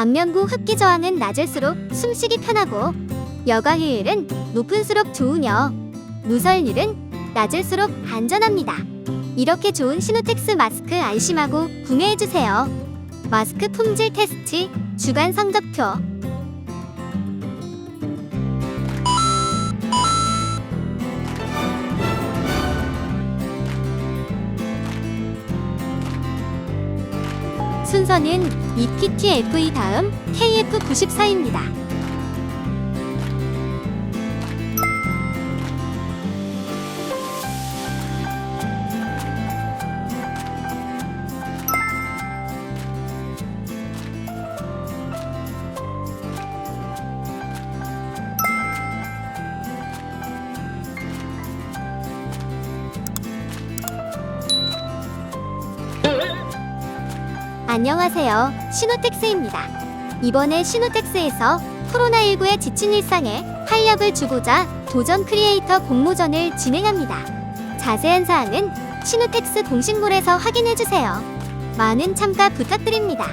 안면부 흡기 저항은 낮을수록 숨쉬기 편하고 여과 효율은 높을수록 좋으며 누설률은 낮을수록 안전합니다. 이렇게 좋은 시노텍스 마스크 안심하고 구매해주세요. 마스크 품질 테스트 주간 성적표 순서는 EPTFE 다음 KF94입니다. 안녕하세요. 시노텍스입니다. 이번에 시노텍스에서 코로나19에 지친 일상에 활력을 주고자 도전 크리에이터 공모전을 진행합니다. 자세한 사항은 시노텍스 공식몰에서 확인해주세요. 많은 참가 부탁드립니다.